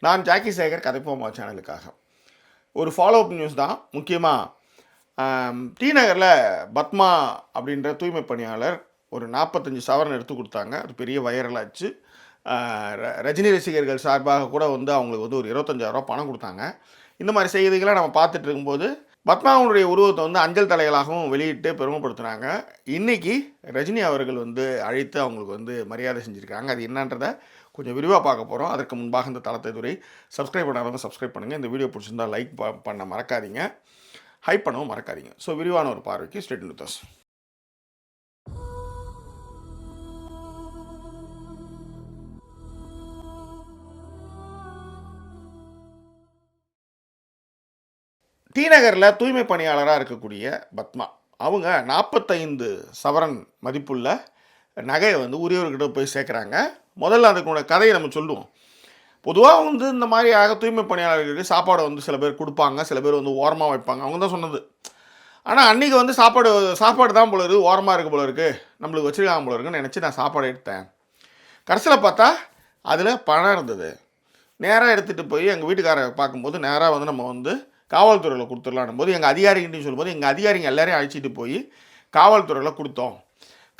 நான் ஜாக்கி சேகர் கதைப்போமா சேனலுக்காக. ஒரு follow up news தான் முக்கியமாக டி நகரில் பத்மா அப்படின்ற தூய்மை பணியாளர் ஒரு நாற்பத்தஞ்சு சவரன் எடுத்து கொடுத்தாங்க. அது பெரிய வைரலாச்சு ர- ரஜினி ரசிகர்கள் சார்பாக கூட வந்து அவங்களுக்கு வந்து ஒரு இருபத்தஞ்சாயிரரூபா பணம் கொடுத்தாங்க. இந்த மாதிரி செய்திகளை நம்ம பார்த்துட்டு இருக்கும்போது பத்மாவுடைய உருவத்தை வந்து அஞ்சல் தலைகளாகவும் வெளியிட்டு பெருமைப்படுத்துனாங்க இன்றைக்கி ரஜினி அவர்கள் வந்து அழைத்து அவங்களுக்கு வந்து மரியாதை செஞ்சுருக்காங்க. அது என்னன்றதை கொஞ்சம் விரிவாக பார்க்க போகிறோம் அதற்கு முன்பாக இந்த தளத்தை துறை சப்ஸ்கிரைப் பண்ணாதவங்க சப்ஸ்கிரைப் பண்ணுங்கள் இந்த வீடியோ பிடிச்சிருந்தால் லைக் பண்ண மறக்காதீங்க. ஹைப் பண்ணவும் மறக்காதீங்க. ஸோ விரிவான ஒரு பார்வைக்கு ஸ்டேட் நியூஸ் டி நகரில் தூய்மை பணியாளராக இருக்கக்கூடிய பத்மா அவங்க நாற்பத்தைந்து சவரன் மதிப்புள்ள நகையை வந்து உரியவர்கிட்ட போய் சேர்க்குறாங்க. முதல்ல அதுக்குள்ள கதையை நம்ம சொல்லுவோம். பொதுவாக வந்து இந்த மாதிரி ஆக தூய்மை பணியாளர்களுக்கு சாப்பாடு வந்து சில பேர் கொடுப்பாங்க சில பேர் வந்து ஓரமாக வைப்பாங்க. அவங்க தான் சொன்னது. ஆனால் அன்றைக்கி வந்து சாப்பாடு சாப்பாடு தான் போல இருக்குது ஓரமாக இருக்க போல இருக்குது நம்மளுக்கு வச்சுருக்காங்க போல இருக்குன்னு நினச்சி நான் சாப்பாடு எடுத்தேன். கடைசியில் பார்த்தா அதில் பணம் இருந்தது. நேராக எடுத்துகிட்டு போய் எங்கள் வீட்டுக்காரரை பார்க்கும்போது நேராக வந்து நம்ம வந்து காவல்துறையில் கொடுத்துடலான் போது எங்கள் அதிகாரிகிட்டையும் சொல்லும்போது எங்கள் அதிகாரிங்க எல்லாரையும் அழைச்சிட்டு போய் காவல்துறையில் கொடுத்தோம்.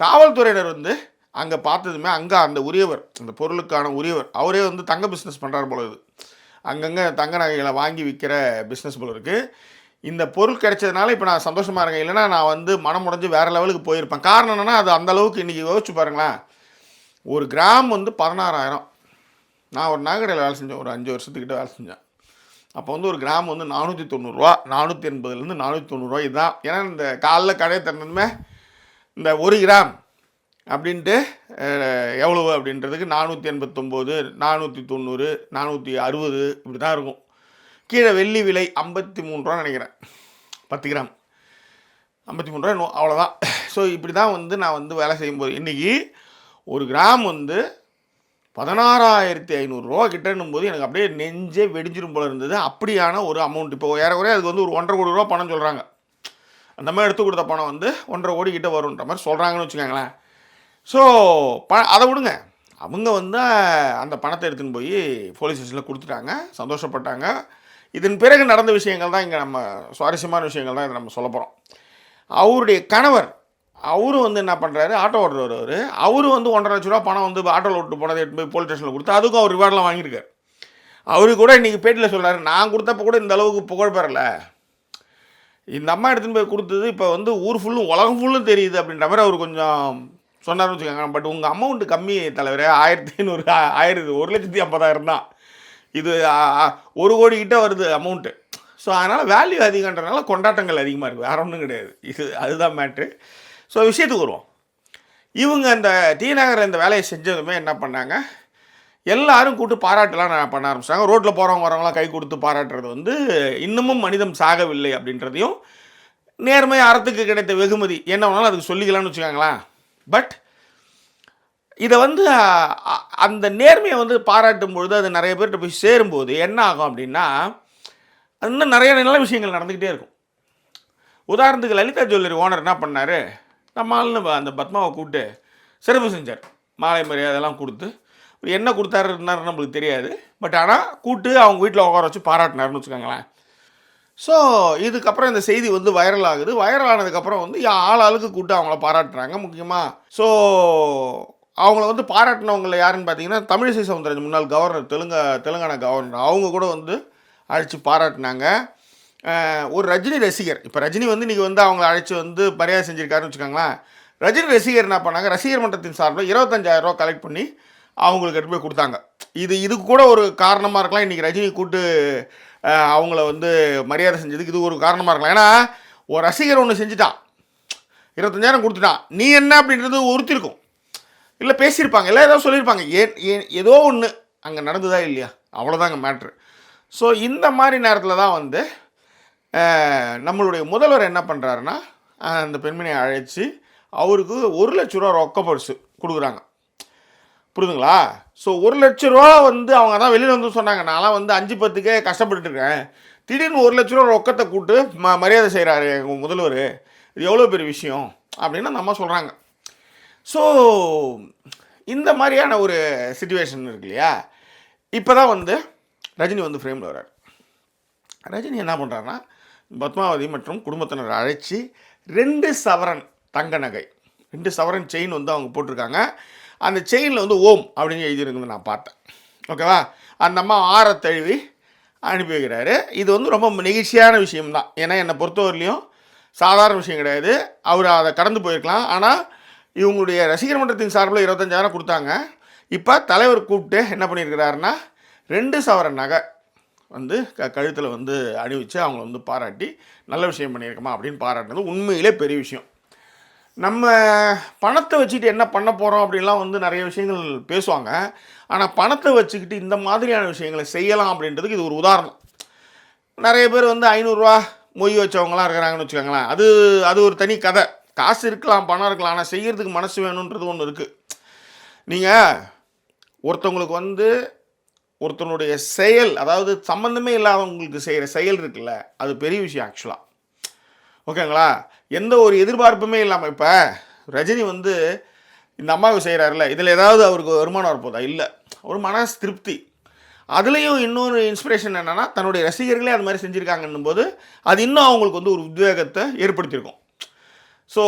காவல்துறையினர் வந்து அங்கே பார்த்ததுமே அங்கே அந்த உரியவர் அந்த பொருளுக்கான உரியவர் அவரே வந்து தங்க பிஸ்னஸ் பண்ணுறாரு போல இது. அங்கங்கே தங்க நகைகளை வாங்கி விற்கிற பிஸ்னஸ் போல இருக்குது இந்த பொருள் கிடைச்சதுனால இப்போ நான் சந்தோஷமாக இருக்கேன். இல்லைன்னா நான் வந்து மனம் உடைஞ்சு வேறு லெவலுக்கு போயிருப்பேன். காரணம் என்னென்னா அது அந்த அளவுக்கு இன்றைக்கி யோசிச்சு பாருங்களேன். ஒரு கிராம் வந்து பதினாறாயிரம். நான் ஒரு நகைக்கடையில் வேலை செஞ்சேன். ஒரு அஞ்சு வருஷத்துக்கிட்ட வேலை செஞ்சேன். அப்போ வந்து ஒரு கிராம் வந்து நானூற்றி தொண்ணூறுரூவா நானூற்றி எண்பதுலேருந்து நானூற்றி தொண்ணூறுரூவா இதுதான். ஏன்னா இந்த காலைல கடையை திறந்ததுமே இந்த ஒரு கிராம் அப்படின்ட்டு எவ்வளவு அப்படின்றதுக்கு நானூற்றி எண்பத்தொம்போது நானூற்றி தொண்ணூறு நானூற்றி அறுபது இப்படி தான் இருக்கும். கீழே வெள்ளி விலை ஐம்பத்தி மூணு ரூபா நினைக்கிறேன். பத்து கிராம். ஐம்பத்தி மூணு ரூபா இன்னும் அவ்வளோதான் ஸோ இப்படி தான் வந்து நான் வந்து வேலை செய்யும்போது இன்றைக்கி ஒரு கிராம் வந்து பதினாறாயிரத்தி ஐநூறுரூவா கிட்டன்னும் போது எனக்கு அப்படியே நெஞ்சே வெடிஞ்சிரும் போல இருந்தது. அப்படியான ஒரு அமௌண்ட் இப்போ ஏறக்குறைய அதுக்கு வந்து ஒரு ஒன்றரை கோடி ரூபா பணம் சொல்கிறாங்க அந்த மாதிரி எடுத்து கொடுத்த பணம் வந்து ஒன்றரை கோடி கிட்ட வரும்ன்ற மாதிரி சொல்கிறாங்கன்னு வச்சுக்கோங்களேன். ஸோ ப அதை விடுங்க. அவங்க வந்து அந்த பணத்தை எடுத்துன்னு போய் போலீஸ் ஸ்டேஷனில் கொடுத்துட்டாங்க. சந்தோஷப்பட்டாங்க. இதன் பிறகு நடந்த விஷயங்கள் தான் இங்கே நம்ம சுவாரஸ்யமான விஷயங்கள் தான் இதை நம்ம சொல்ல போகிறோம் அவருடைய கணவர் அவரு வந்து என்ன பண்ணுறாரு ஆட்டோ ஓட்டுறவர் அவர். அவரு வந்து ஒன்றரை லட்ச ரூபா பணம் வந்து ஆட்டோவில் விட்டு போனதை எடுத்து போய் போலீஸ் ஸ்டேஷனில் கொடுத்து அதுக்கும் அவர் ரிவார்ட்லாம் வாங்கியிருக்காரு. அவரு கூட இன்றைக்கி பேட்டியில் சொல்கிறார் நான் கொடுத்தப்போ கூட இந்த அளவுக்கு புகழ் பெறல. இந்த அம்மா எடுத்துன்னு போய் கொடுத்தது இப்போ வந்து ஊர் ஃபுல்லும் உலகம் ஃபுல்லும் தெரியுது அப்படின்ற மாதிரி அவர் கொஞ்சம் சொன்னார்னு வச்சுக்கோங்க பட் உங்கள் அமௌண்ட் கம்மி தலைவரே ஆயிரத்தி ஐநூறு ஆயிரத்தி ஒரு லட்சத்தி ஐம்பதாயிரம் தான். இது ஒரு கோடி கிட்டே வருது அமௌண்ட்டு ஸோ அதனால் வேல்யூ அதிகன்றனால கொண்டாட்டங்கள் அதிகமாக இருக்குது வேற ஒன்றும் கிடையாது. இது அதுதான் மேட்ரு ஸோ விஷயத்துக்கு வருவோம். இவங்க அந்த டி நகர் இந்த வேலையை செஞ்சதுமே என்ன பண்ணாங்க? எல்லாரும் கூட்டு பாராட்டலாம் நான் பண்ண ஆரம்பிச்சாங்க ரோட்டில் போகிறவங்க வரவங்களாம் கை கொடுத்து பாராட்டுறது வந்து இன்னமும் மனிதம் சாகவில்லை அப்படின்றதையும் நேர்மை அறத்துக்கு கிடைத்த வெகுமதி. என்ன வேணாலும் அதுக்கு சொல்லிக்கலாம்னு வச்சுக்கோங்களேன். பட் இதை வந்து அந்த நேர்மையை வந்து பாராட்டும் பொழுது அது நிறைய பேர்கிட்ட போய் சேரும்போது என்ன ஆகும் அப்படின்னா அது இன்னும் நிறைய நல்ல விஷயங்கள் நடந்துக்கிட்டே இருக்கும். உதாரணத்துக்கு லலிதா ஜுவல்லரி ஓனர் என்ன பண்ணார்? நம்ம அந்த பத்மாவை கூப்பிட்டு சிறப்பு செஞ்சார். மாலை மரியாதைலாம் கொடுத்து. இவர் என்ன கொடுத்தாருன்னு நம்மளுக்கு தெரியாது. பட் ஆனால் கூப்பிட்டு அவங்க வீட்டில் உட்கார வச்சு பாராட்டினார்னு வச்சுக்கோங்களேன். ஸோ இதுக்கப்புறம் இந்த செய்தி வந்து வைரல் ஆகுது. வைரல் ஆனதுக்கப்புறம் வந்து ஆள் ஆளுக்கு கூப்பிட்டு அவங்கள பாராட்டுறாங்க முக்கியமாக ஸோ அவங்கள வந்து பாராட்டினவங்கள யாருன்னு பார்த்தீங்கன்னா தமிழிசை சவுந்தரராஜன் முன்னாள் கவர்னர் தெலுங்க தெலுங்கானா கவர்னர். அவங்க கூட வந்து அழைச்சி பாராட்டினாங்க. ஒரு ரஜினி ரசிகர். இப்போ ரஜினி வந்து இன்றைக்கி வந்து அவங்கள அழைச்சி வந்து மரியாதை செஞ்சுருக்காருன்னு வச்சுக்கோங்களேன். ரஜினி ரசிகர் என்ன பண்ணாங்க? ரசிகர் மன்றத்தின் சார்பில் இருபத்தஞ்சாயிரம் ரூபா கலெக்ட் பண்ணி அவங்களுக்கு எடுத்து போய் கொடுத்தாங்க. இது இதுக்கு கூட ஒரு காரணமாக இருக்கலாம். இன்றைக்கி ரஜினி கூட்டு அவங்கள வந்து மரியாதை செஞ்சதுக்கு இது ஒரு காரணமாக இருக்கலாம். ஏன்னா ஒரு ரசிகர் ஒன்று செஞ்சுட்டான் இருபத்தஞ்சாயிரம் கொடுத்துட்டான் நீ என்ன அப்படின்றது ஒருத்திருக்கும் இல்லை பேசியிருப்பாங்க இல்லை ஏதோ சொல்லியிருப்பாங்க. ஏன் ஏன் ஏதோ ஒன்று அங்கே நடந்ததா இல்லையா? அவ்வளோதாங்க மேட்ரு ஸோ இந்த மாதிரி நேரத்தில் தான் வந்து நம்மளுடைய முதல்வர் என்ன பண்ணுறாருன்னா அந்த பெண்மணியை அழைச்சி அவருக்கு ஒரு லட்ச ரூபா ரொக்க பரிசு கொடுக்குறாங்க. புரியுதுங்களா? ஸோ ஒரு லட்ச ரூபா வந்து அவங்க தான் வெளியில் வந்து சொன்னாங்க. நான்லாம் வந்து அஞ்சு பத்துக்கே கஷ்டப்பட்டுட்டு இருக்கேன். திடீர்னு ஒரு லட்ச ரூபா ரொக்கத்தை கூட்டு ம மரியாதை செய்கிறாரு எங்கள் முதல்வர். இது எவ்வளோ பெரிய விஷயம்? அப்படின்னு அந்த அம்மா சொல்கிறாங்க ஸோ இந்த மாதிரியான ஒரு சுச்சுவேஷன் இருக்கு இல்லையா? இப்போ தான் வந்து ரஜினி வந்து ஃப்ரேமில் வர்றார். ரஜினி என்ன பண்ணுறாருன்னா பத்மாவதி மற்றும் குடும்பத்தினர் அழைச்சி ரெண்டு சவரன் தங்க நகை ரெண்டு சவரன் செயின் வந்து அவங்க போட்டிருக்காங்க. அந்த செயினில் வந்து ஓம் அப்படின்னு எழுதியிருக்குது நான் பார்த்தேன். ஓகேவா அந்த அம்மா ஆற தழுவி அனுப்பி வைக்கிறாரு. இது வந்து ரொம்ப நெகிழ்ச்சியான விஷயம்தான். ஏன்னா என்னை பொறுத்தவரையிலையும் சாதாரண விஷயம் கிடையாது. அவர் அதை கடந்து போயிருக்கலாம். ஆனால் இவங்களுடைய ரசிகர் மன்றத்தின் சார்பில் இருபத்தஞ்சாயிரம் கொடுத்தாங்க. இப்போ தலைவர் கூப்பிட்டு என்ன பண்ணியிருக்கிறாருன்னா ரெண்டு சவரன் நகை வந்து க கழுத்தில் வந்து அணிவிச்சு அவங்கள வந்து பாராட்டி நல்ல விஷயம் பண்ணியிருக்கமா அப்படின்னு பாராட்டினது உண்மையிலே பெரிய விஷயம். நம்ம பணத்தை வச்சுக்கிட்டு என்ன பண்ண போகிறோம் அப்படின்லாம் வந்து நிறைய விஷயங்கள் பேசுவாங்க. ஆனால் பணத்தை வச்சுக்கிட்டு இந்த மாதிரியான விஷயங்களை செய்யலாம் அப்படின்றதுக்கு இது ஒரு உதாரணம். நிறைய பேர் வந்து ஐநூறுரூவா மொய் வச்சவங்களாம் இருக்கிறாங்கன்னு வச்சுக்கோங்களேன். அது அது ஒரு தனி கதை. காசு இருக்கலாம் பணம் இருக்கலாம் ஆனால் செய்கிறதுக்கு மனசு வேணுன்றது ஒன்று இருக்குது நீங்கள் ஒருத்தவங்களுக்கு வந்து ஒருத்தனுடைய செயல் அதாவது சம்மந்தமே இல்லாதவங்களுக்கு செய்கிற செயல் இருக்குல்ல அது பெரிய விஷயம் ஆக்சுவலாக ஓகேங்களா? எந்த ஒரு எதிர்பார்ப்புமே இல்லாமல் இப்போ ரஜினி வந்து இந்த அம்மாவுக்கு செய்கிறாருல இதில் ஏதாவது அவருக்கு வருமானம் வரப்போதா? இல்லை. ஒரு மன திருப்தி. அதுலேயும் இன்னொரு இன்ஸ்பிரேஷன் என்னென்னா தன்னுடைய ரசிகர்களே அது மாதிரி செஞ்சுருக்காங்கன்னும் போது அது இன்னும் அவங்களுக்கு வந்து ஒரு உத்வேகத்தை ஏற்படுத்தியிருக்கும். ஸோ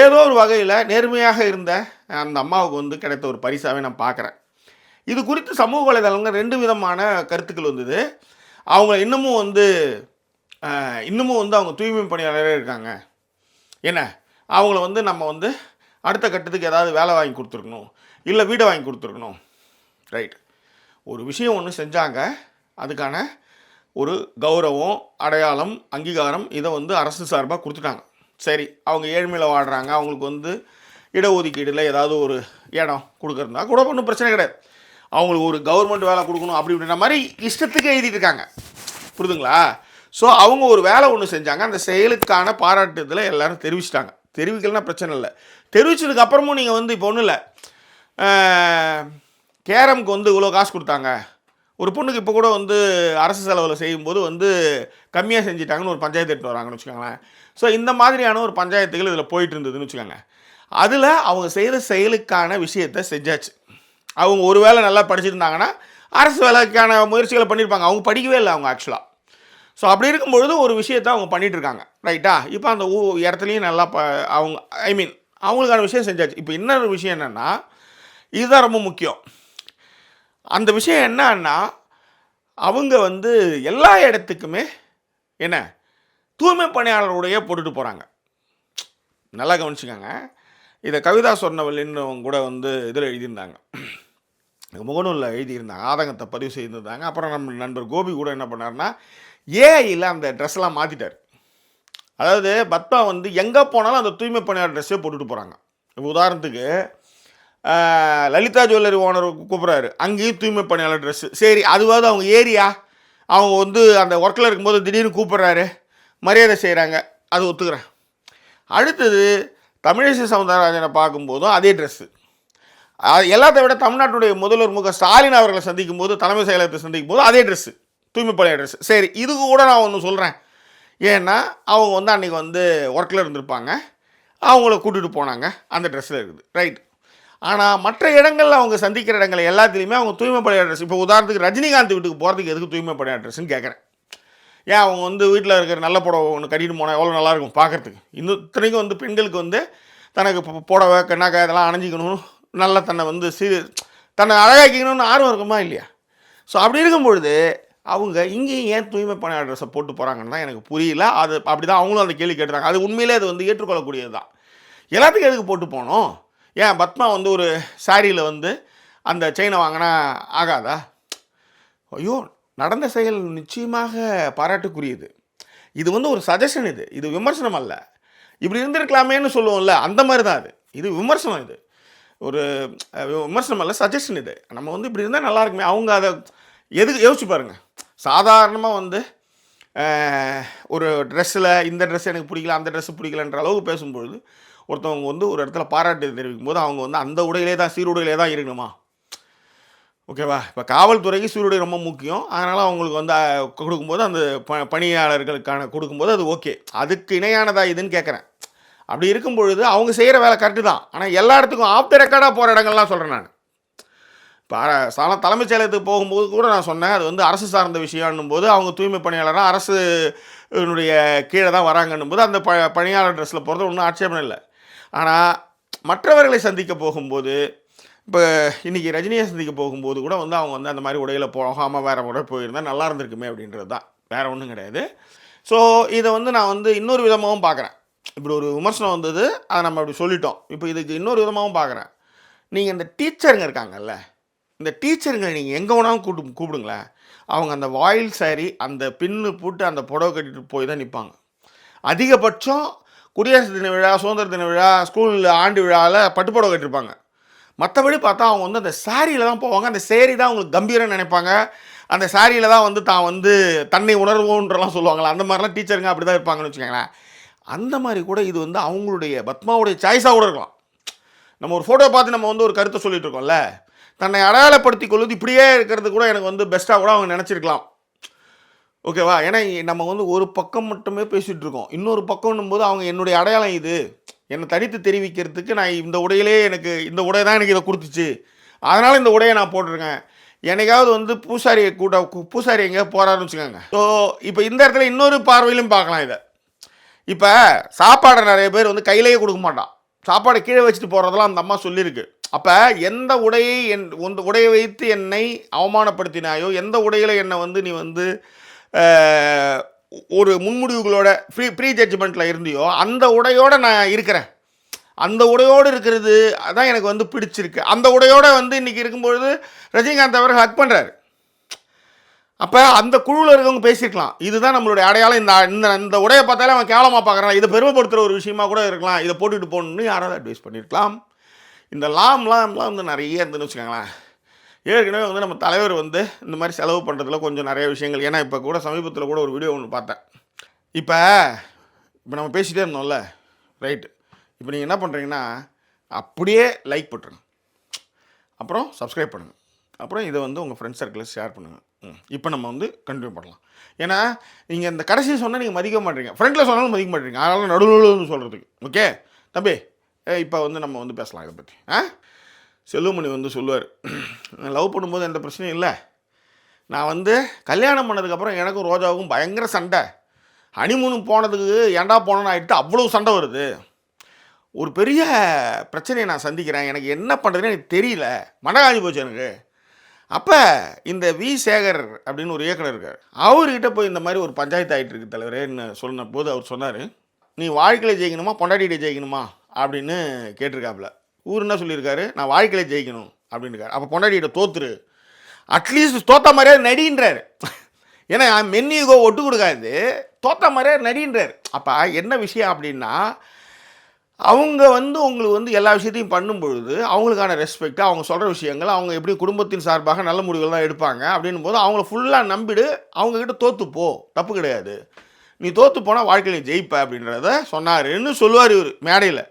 ஏதோ ஒரு வகையில் நேர்மையாக இருந்த அந்த அம்மாவுக்கு வந்து கிடைத்த ஒரு பரிசாகவே நான் பார்க்குறேன் இது குறித்து சமூக வலைதளங்கள் ரெண்டு விதமான கருத்துக்கள் வந்தது. அவங்க இன்னமும் வந்து இன்னமும் வந்து அவங்க தூய்மை பணியாளரே இருக்காங்க. என்ன? அவங்கள வந்து நம்ம வந்து அடுத்த கட்டத்துக்கு ஏதாவது வேலை வாங்கி கொடுத்துருக்கணும். இல்லை வீடை வாங்கி கொடுத்துருக்கணும். ரைட் ஒரு விஷயம் ஒன்று செஞ்சாங்க. அதுக்கான ஒரு கௌரவம் அடையாளம் அங்கீகாரம் இதை வந்து அரசு சார்பாக கொடுத்துட்டாங்க. சரி அவங்க ஏழ்மையில் வாடுறாங்க அவங்களுக்கு வந்து இடஒதுக்கீடில் ஏதாவது ஒரு இடம் கொடுக்குறதுனா கூட ஒன்றும் பிரச்சனை கிடையாது. அவங்களுக்கு ஒரு கவர்மெண்ட் வேலை கொடுக்கணும் அப்படி இப்படின்ற மாதிரி இஷ்டத்துக்கு எழுதிட்டு இருக்காங்க. புரிதுங்களா? ஸோ அவங்க ஒரு வேலை ஒன்று செஞ்சாங்க. அந்த செயலுக்கான பாராட்டுதில் எல்லாரும் தெரிவிச்சிட்டாங்க. தெரிவிக்கலனா பிரச்சனை இல்லை. தெரிவிச்சதுக்கு அப்புறமும் நீங்கள் வந்து இப்போ ஒன்றும் இல்லை. கேரம்க்கு வந்து இவ்வளோ காசு கொடுத்தாங்க. ஒரு பொண்ணுக்கு இப்போ கூட வந்து அரசு செலவில் செய்யும்போது வந்து கம்மியாக செஞ்சிட்டாங்கன்னு ஒரு பஞ்சாயத்து எடுத்து வராங்கன்னு வச்சுக்கோங்களேன். ஸோ இந்த மாதிரியான ஒரு பஞ்சாயத்துகள் இதில் போயிட்டு இருந்ததுன்னு வச்சுக்கோங்க. அதில் அவங்க செய்கிற செயலுக்கான விஷயத்தை செஞ்சாச்சு. அவங்க ஒரு வேளை நல்லா படிச்சிருந்தாங்கன்னா அரசு வேலைக்கான முயற்சிகளை பண்ணியிருப்பாங்க அவங்க படிக்கவே இல்லை அவங்க ஆக்சுவலாக ஸோ அப்படி இருக்கும்பொழுது ஒரு விஷயத்தை அவங்க பண்ணிட்டு இருக்காங்க ரைட்டா இப்போ அந்த ஊ இடத்துலையும் நல்லா ப அவங்க ஐ மீன் அவங்களுக்கான விஷயம் செஞ்சாச்சு. இப்போ இன்னொரு விஷயம் என்னென்னா இதுதான் ரொம்ப முக்கியம். அந்த விஷயம் என்னன்னா அவங்க வந்து எல்லா இடத்துக்குமே என்ன தூய்மை பணியாளருடைய போட்டுட்டு போகிறாங்க நல்லா கவனிச்சுக்கோங்க. இதை கவிதா சொன்னவள்னு கூட வந்து இதில் எழுதியிருந்தாங்க. முகநூலில் எழுதியிருந்தாங்க. ஆதங்கத்தை பதிவு செய்திருந்தாங்க. அப்புறம் நம்ம நண்பர் கோபி கூட என்ன பண்ணாருன்னா ஏஐயில் அந்த ட்ரெஸ்லாம் மாற்றிட்டார் அதாவது பத்மா வந்து எங்கே போனாலும் அந்த தூய்மை பணியாளர் ட்ரெஸ்ஸே போட்டுட்டு போகிறாங்க இப்போ உதாரணத்துக்கு லலிதா ஜுவல்லரி ஓனர் கூப்பிட்றாரு. அங்கேயும் தூய்மை பணியாளர் ட்ரெஸ்ஸு சரி அதுவாவது அவங்க ஏரியா. அவங்க வந்து அந்த ஒர்க்கில் இருக்கும்போது திடீர்னு கூப்பிட்றாரு. மரியாதை செய்கிறாங்க அது ஒத்துக்கிறேன். அடுத்தது தமிழிசை சவுந்தரராஜனை பார்க்கும்போதும் அதே ட்ரெஸ்ஸு எல்லாத்தை விட தமிழ்நாட்டுடைய முதல்வர் முக ஸ்டாலின் அவர்களை சந்திக்கும் போது தலைமை செயலகத்தை சந்திக்கும் போது அதே ட்ரெஸ்ஸு தூய்மை பணியாளர் ட்ரெஸ் சரி இதுக்கு கூட நான் ஒன்று சொல்கிறேன் ஏன்னா அவங்க வந்து அன்றைக்கி வந்து ஒர்க்கில் இருந்திருப்பாங்க. அவங்கள கூட்டிகிட்டு போனாங்க. அந்த ட்ரெஸ்ஸில் இருக்குது. ரைட் ஆனால் மற்ற இடங்களில் அவங்க சந்திக்கிற இடங்கள் எல்லாத்துலேயுமே அவங்க தூய்மை பணியாளர் ட்ரெஸ் இப்போ உதாரணத்துக்கு ரஜினிகாந்த் வீட்டுக்கு போகிறதுக்கு எதுக்கு தூய்மை பணியாளர் ட்ரெஸ்ஸுன்னு கேட்குறேன் ஏன் அவங்க வந்து வீட்டில் இருக்கிற நல்ல புடவை ஒன்று கட்டிட்டு போனால் எவ்வளோ நல்லாயிருக்கும் பார்க்குறதுக்கு இன்னும் இத்தனைக்கும் வந்து பெண்களுக்கு வந்து தனக்கு புடவை கண்ணாக்கா இதெல்லாம் அணைஞ்சிக்கணும் நல்லா தன்னை வந்து சீ தன்னை அழகாக்கிக்கணும்னு ஆர்வம் இருக்குமா இல்லையா? ஸோ அப்படி இருக்கும் பொழுது அவங்க இங்கேயும் ஏன் தூய்மை பணியாளர் ட்ரெஸ்ஸை போட்டு போகிறாங்கன்னு தான் எனக்கு புரியல. அது அப்படி தான் அவங்களும் அந்த கேள்வி கேட்டுறாங்க அது உண்மையிலே அது வந்து ஏற்றுக்கொள்ளக்கூடியது தான். எல்லாத்துக்கும் எதுக்கு போட்டு போகணும்? ஏன் பத்மா வந்து ஒரு சாரியில் வந்து அந்த செயினை வாங்கினா ஆகாதா? ஐயோ நடந்த செயல் நிச்சயமாக பாராட்டுக்குரியது. இது வந்து ஒரு சஜஷன் இது. இது விமர்சனம் அல்ல. இப்படி இருந்திருக்கலாமேன்னு சொல்லுவோம்ல அந்த மாதிரி தான் இது இது விமர்சனம் இது. ஒரு விமர்சனம் அல்ல சஜஷன் இது. நம்ம வந்து இப்படி இருந்தால் நல்லா இருக்குமே. அவங்க அதை எதுக்கு யோசிச்சு பாருங்கள் சாதாரணமாக வந்து ஒரு ட்ரெஸ்ஸில் இந்த ட்ரெஸ் எனக்கு பிடிக்கல அந்த ட்ரெஸ் பிடிக்கலன்ற அளவுக்கு பேசும்பொழுது ஒருத்தவங்க வந்து ஒரு இடத்துல பாராட்டு தெரிவிக்கும் போது அவங்க வந்து அந்த உடையிலே தான் சீருடையிலே தான் இருக்கணுமா? ஓகேவா? இப்போ காவல்துறைக்கு சீருடை ரொம்ப முக்கியம். அதனால் அவங்களுக்கு வந்து கொடுக்கும்போது அந்த ப பணியாளர்களுக்கான கொடுக்கும்போது அது ஓகே. அதுக்கு இணையானதா இதுன்னு கேட்குறேன் அப்படி இருக்கும் பொழுது அவங்க செய்கிற வேலை கரெக்டு தான். ஆனால் எல்லா இடத்துக்கும் ஆஃப் த ரெக்கார்டாக போகிற இடங்கள்லாம் சொல்கிறேன் நான். சால தலைமைச் செயலகத்துக்கு போகும்போது கூட நான் சொன்னேன் அது வந்து அரசு சார்ந்த விஷயம்னும் போது அவங்க தூய்மை பணியாளராக அரசுனுடைய கீழே தான் வராங்கன்னும் போது அந்த ப பணியாளர் ட்ரெஸ்ஸில் போகிறது ஒன்றும் ஆட்சேபம் இல்லை. ஆனால் மற்றவர்களை சந்திக்க போகும்போது இப்போ இன்றைக்கி ரஜினியை சந்திக்க போகும்போது கூட வந்து அவங்க வந்து அந்த மாதிரி உடையில் போகாமல் வேறு உடை போயிருந்தால் நல்லா இருந்திருக்குமே அப்படின்றது தான். வேறு ஒன்றும் கிடையாது. ஸோ இதை வந்து நான் வந்து இன்னொரு விதமாகவும் பார்க்குறேன் இப்படி ஒரு விமர்சனம் வந்தது அதை நம்ம அப்படி சொல்லிட்டோம். இப்போ இதுக்கு இன்னொரு விதமாகவும் பார்க்குறேன் நீங்கள் இந்த டீச்சருங்க இருக்காங்கல்ல இந்த டீச்சருங்க நீங்கள் எங்கே வேணாலும் கூப்பிடு கூப்பிடுங்களேன். அவங்க அந்த வாயில் சாரி அந்த பின்னு போட்டு அந்த புடவை கட்டிட்டு போய் தான் நிற்பாங்க அதிகபட்சம் குடியரசு தின விழா சுதந்திர தின விழா ஸ்கூலில் ஆண்டு விழாவில் பட்டுப்புடவை கட்டிருப்பாங்க. மற்றபடி பார்த்தா அவங்க வந்து அந்த சாரியில் தான் போவாங்க. அந்த சேரி தான் அவங்களுக்கு கம்பீரம் நினைப்பாங்க. அந்த சாரியில் தான் வந்து தான் வந்து தன்னை உணர்வோன்றலாம் சொல்லுவாங்களா அந்த மாதிரிலாம் டீச்சருங்க அப்படி தான் இருப்பாங்கன்னு வச்சுக்கோங்களேன். அந்த மாதிரி கூட இது வந்து அவங்களுடைய பத்மாவுடைய சாய்ஸாக கூட இருக்கலாம். நம்ம ஒரு ஃபோட்டோ பார்த்து நம்ம வந்து ஒரு கருத்தை சொல்லிட்டு இருக்கோம்ல. தன்னை அடையாளப்படுத்தி கொள்வது இப்படியே இருக்கிறது கூட எனக்கு வந்து பெஸ்ட்டாக கூட அவங்க நினச்சிருக்கலாம். ஓகேவா ஏன்னா நம்ம வந்து ஒரு பக்கம் மட்டுமே பேசிகிட்டு இருக்கோம். இன்னொரு பக்கம்னும் போது அவங்க என்னுடைய அடையாளம் இது. என்னை தனித்து தெரிவிக்கிறதுக்கு நான் இந்த உடையிலே எனக்கு இந்த உடை தான் எனக்கு இதை கொடுத்துச்சு. அதனால் இந்த உடையை நான் போட்டிருக்கேன். என்னைக்காவது வந்து பூசாரி கூட பூசாரி எங்கேயாவது போகிறாருன்னு வச்சுக்கோங்க. ஸோ இப்போ இந்த இடத்துல இன்னொரு பார்வையிலும் பார்க்கலாம் இதை. இப்போ சாப்பாடை நிறைய பேர் வந்து கையிலேயே கொடுக்க மாட்டான். சாப்பாடை கீழே வச்சுட்டு போகிறதெல்லாம் அந்த அம்மா சொல்லியிருக்கு. அப்போ எந்த உடையை என் இந்த உடையை வைத்து என்னை அவமானப்படுத்தினாயோ எந்த உடையில் என்னை வந்து நீ வந்து ஒரு முன்முடிவுகளோட ஃப்ரீ ப்ரீ ஜட்ஜ்மெண்ட்டில் இருந்தியோ அந்த உடையோடு நான் இருக்கிறேன். அந்த உடையோடு இருக்கிறது அதான் எனக்கு வந்து பிடிச்சிருக்கு. அந்த உடையோடு வந்து இன்றைக்கி இருக்கும்பொழுது ரஜினிகாந்த் அவர் ஹக் பண்ணுறாரு அப்போ அந்த குழுவில் இருக்கவங்க பேசியிருக்கலாம். இதுதான் நம்மளுடைய அடையாளம். இந்த இந்த இந்த உடையை பார்த்தாலே அவன் கேவலமாக பார்க்குறான். இதை பெருமைப்படுத்துகிற ஒரு விஷயமா கூட இருக்கலாம். இதை போட்டுட்டு போகணுன்னு யாராவது அட்வைஸ் பண்ணியிருக்கலாம். இந்த லாம்லாம்லாம் வந்து நிறைய இருந்துன்னு வச்சுக்கோங்களேன். ஏற்கனவே வந்து நம்ம தலைவர் வந்து இந்த மாதிரி செலவு பண்ணுறதுல கொஞ்சம் நிறைய விஷயங்கள். ஏன்னா இப்போ கூட சமீபத்தில் கூட ஒரு வீடியோ ஒன்று பார்த்தேன். இப்போ இப்போ நம்ம பேசிகிட்டே இருந்தோம்ல. ரைட்டு இப்போ நீங்கள் என்ன பண்ணுறீங்கன்னா அப்படியே லைக் போட்டுருங்க. அப்புறம் சப்ஸ்கிரைப் பண்ணுங்கள் அப்புறம் இதை வந்து உங்கள் ஃப்ரெண்ட்ஸ் சர்க்கிளில் ஷேர் பண்ணுங்கள் இப்போ நம்ம வந்து கண்டினியூ பண்ணலாம். ஏன்னா நீங்கள் இந்த கடைசி சொன்னால் நீங்கள் மதிக்க மாட்டீங்க. ஃப்ரெண்டில் சொன்னாலும் மதிக்க மாட்டீங்க. அதனால் நடுவில் சொல்கிறதுக்கு ஓகே தம்பி இப்போ வந்து நம்ம வந்து பேசலாம் இதை பற்றி ஆ? செல்வமணி வந்து சொல்லுவார் லவ் பண்ணும்போது எந்த பிரச்சனையும் இல்லை. நான் வந்து கல்யாணம் பண்ணதுக்கப்புறம் எனக்கும் ரோஜாவுக்கும் பயங்கர சண்டை. ஹனிமூனும் போனதுக்கு ஏன்டா போனோன்னு ஆகிட்டு அவ்வளோ சண்டை வருது. ஒரு பெரிய பிரச்சனையை நான் சந்திக்கிறேன். எனக்கு என்ன பண்ணுறதுன்னு எனக்கு தெரியல. மனகாஞ்சி போச்சு எனக்கு. அப்போ இந்த வி. சேகர் அப்படின்னு ஒரு இயக்குனர் இருக்கார். அவர்கிட்ட போய் இந்த மாதிரி ஒரு பஞ்சாயத்து ஆகிட்டு இருக்கு தலைவரேன்னு சொன்ன போது அவர் சொன்னார் நீ வாழ்க்கையில் ஜெயிக்கணுமா? பொண்டாட்டிகிட்ட ஜெயிக்கணுமா? அப்படின்னு கேட்டிருக்காப்புல. ஊர் என்ன சொல்லியிருக்காரு? நான் வாழ்க்கையில் ஜெயிக்கணும் அப்படின்னு இருக்காரு அப்போ பொண்டாட்டிகிட்ட தோத்துரு. அட்லீஸ்ட் தோத்த மாதிரியே நடின்றார். ஏன்னா மென்னிகோ ஒட்டு கொடுக்காது. தோத்த மாதிரியே நடின்றார். அப்போ என்ன விஷயம் அப்படின்னா அவங்க வந்து உங்களுக்கு வந்து எல்லா விஷயத்தையும் பண்ணும் பொழுது அவங்களுக்கான ரெஸ்பெக்ட் அவங்க சொல்கிற விஷயங்கள் அவங்க எப்படி குடும்பத்தின் சார்பாக நல்ல முடிவுகள் தான் எடுப்பாங்க அப்படின்னும் போது அவங்கள ஃபுல்லாக நம்பிடு அவங்கக்கிட்ட தோற்றுப்போ தப்பு கிடையாது. நீ தோற்று போனால் வாழ்க்கையில் ஜெயிப்ப அப்படின்றத சொன்னாருன்னு சொல்லுவார் இவர் மேடையில்.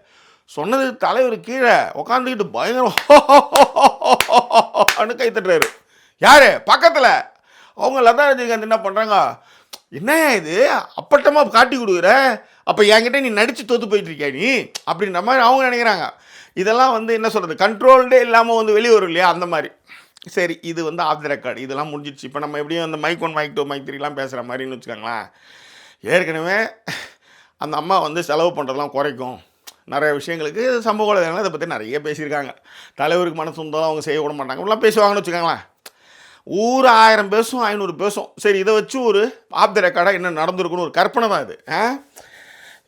சொன்னது தலைவர் கீழே உட்காந்துக்கிட்டு பயங்கரம் கை தட்டுறாரு யார்? பக்கத்தில். அவங்க லதா ரஜினிகாந்த் என்ன பண்ணுறாங்க என்ன இது? அப்பட்டமாக காட்டி கொடுக்குற? அப்போ என்கிட்ட நீ நடித்து தோத்து போயிட்டுருக்கியா நீ? அப்படின்ற மாதிரி அவங்க நினைக்கிறாங்க. இதெல்லாம் வந்து என்ன சொல்கிறது கண்ட்ரோல்டே இல்லாமல் வந்து வெளியே வரும் இல்லையா? அந்த மாதிரி. சரி இது வந்து ஆஃப் த ரெக்கார்டு இதெல்லாம் முடிஞ்சிடுச்சு. இப்போ நம்ம எப்படியும் அந்த mike one mike two mike த்ரீலாம் பேசுகிற மாதிரின்னு வச்சுக்கோங்களேன். ஏற்கனவே அந்த அம்மா வந்து செலவு பண்ணுறதெல்லாம் குறைக்கும். நிறைய விஷயங்களுக்கு சமூக வலைதளங்கள் இதை பற்றி நிறைய பேசியிருக்காங்க. தலைவருக்கு மனசு வந்தாலும் அவங்க செய்ய விட மாட்டாங்க. இப்படிலாம் பேசுவாங்கன்னு வச்சுக்கோங்களேன். ஊர் ஆயிரம் பேசும் ஐநூறு பேசும். சரி இதை வச்சு ஒரு ஆப் த ரெக்கார்டாக என்ன நடந்திருக்குன்னு ஒரு கற்பனை தான் இது. ஆ?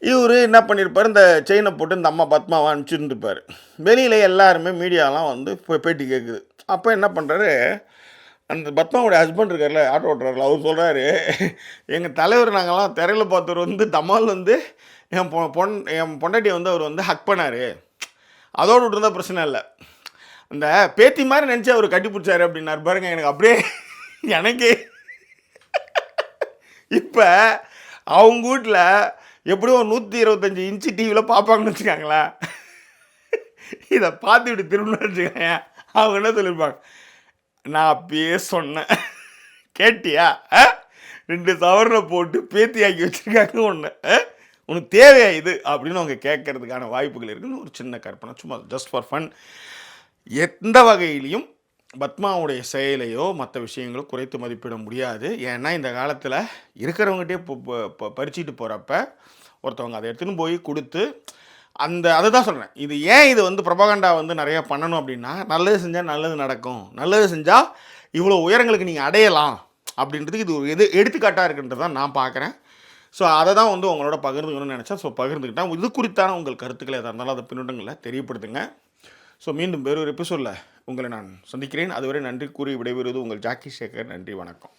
இவர் என்ன பண்ணியிருப்பார் இந்த செயினை போட்டு இந்த அம்மா பத்மாவை அனுப்பிச்சிருந்துருப்பார். வெளியில் எல்லாருமே மீடியாலாம் வந்து போய் பேட்டி கேட்குது அப்போ என்ன பண்ணுறாரு அந்த பத்மாவுடைய ஹஸ்பண்ட் இருக்கார்ல ஆட்டோ ஓட்டுறாருல அவர் சொல்கிறாரு எங்கள் தலைவர் நாங்கள்லாம் திரையில் பார்த்தவர் வந்து தமால் வந்து என் பொ பொன் என் பொண்டாட்டியை வந்து அவர் வந்து ஹக் பண்ணார். அதோடு விட்டுருந்தா பிரச்சனை இல்லை. அந்த பேத்தி மாதிரி நினச்சி அவர் கட்டி பிடிச்சாரு அப்படின்னாரு. பாருங்க எனக்கு அப்படியே எனக்கு இப்போ அவங்க வீட்டில் எப்படியும் ஒரு நூற்றி இருபத்தஞ்சி இன்ச்சு டிவியில் பார்ப்பாங்கன்னு வச்சுக்காங்களேன். இதை பார்த்துட்டு திரும்ப வச்சுக்கோங்க. அவங்க என்ன சொல்லியிருப்பாங்க? நான் அப்பயே சொன்னேன். கேட்டியா? ரெண்டு சவரனை போட்டு பேத்தி ஆக்கி வச்சுருக்காங்க ஒன்று உனக்கு தேவையா இது? அப்படின்னு அவங்க கேட்கறதுக்கான வாய்ப்புகள் இருக்குன்னு ஒரு சின்ன கற்பனை. சும்மா ஜஸ்ட் ஃபார் ஃபன் எந்த வகையிலையும் பத்மாவுடைய செயலையோ மற்ற விஷயங்களோ குறைத்து மதிப்பிட முடியாது. ஏன்னா இந்த காலத்தில் இருக்கிறவங்ககிட்டே பறிச்சிட்டு போகிறப்ப ஒருத்தவங்க அதை எடுத்துன்னு போய் கொடுத்து அந்த அதை தான் சொல்கிறேன் இது ஏன் இது வந்து ப்ரொபகண்டா வந்து நிறையா பண்ணணும் அப்படின்னா நல்லது செஞ்சால் நல்லது நடக்கும். நல்லது செஞ்சால் இவ்வளோ உயரங்களுக்கு நீங்கள் அடையலாம் அப்படின்றதுக்கு இது ஒரு எது எடுத்துக்காட்டாக இருக்குன்றது தான் நான் பார்க்குறேன். ஸோ அதை தான் வந்து உங்களோட பகிர்ந்துக்கணும்னு நினச்சா ஸோ பகிர்ந்துக்கிட்டேன் இது குறித்தான உங்கள் கருத்துக்களை எதாக இருந்தாலும் அதை பின்னூட்டங்களை தெரியப்படுத்துங்க. ஸோ மீண்டும் வேறொரு எபிசோடில் உங்களை நான் சந்திக்கிறேன். அதுவரை நன்றி கூறி விடைபெறுவது உங்கள் ஜாக்கி சேகர். நன்றி வணக்கம்.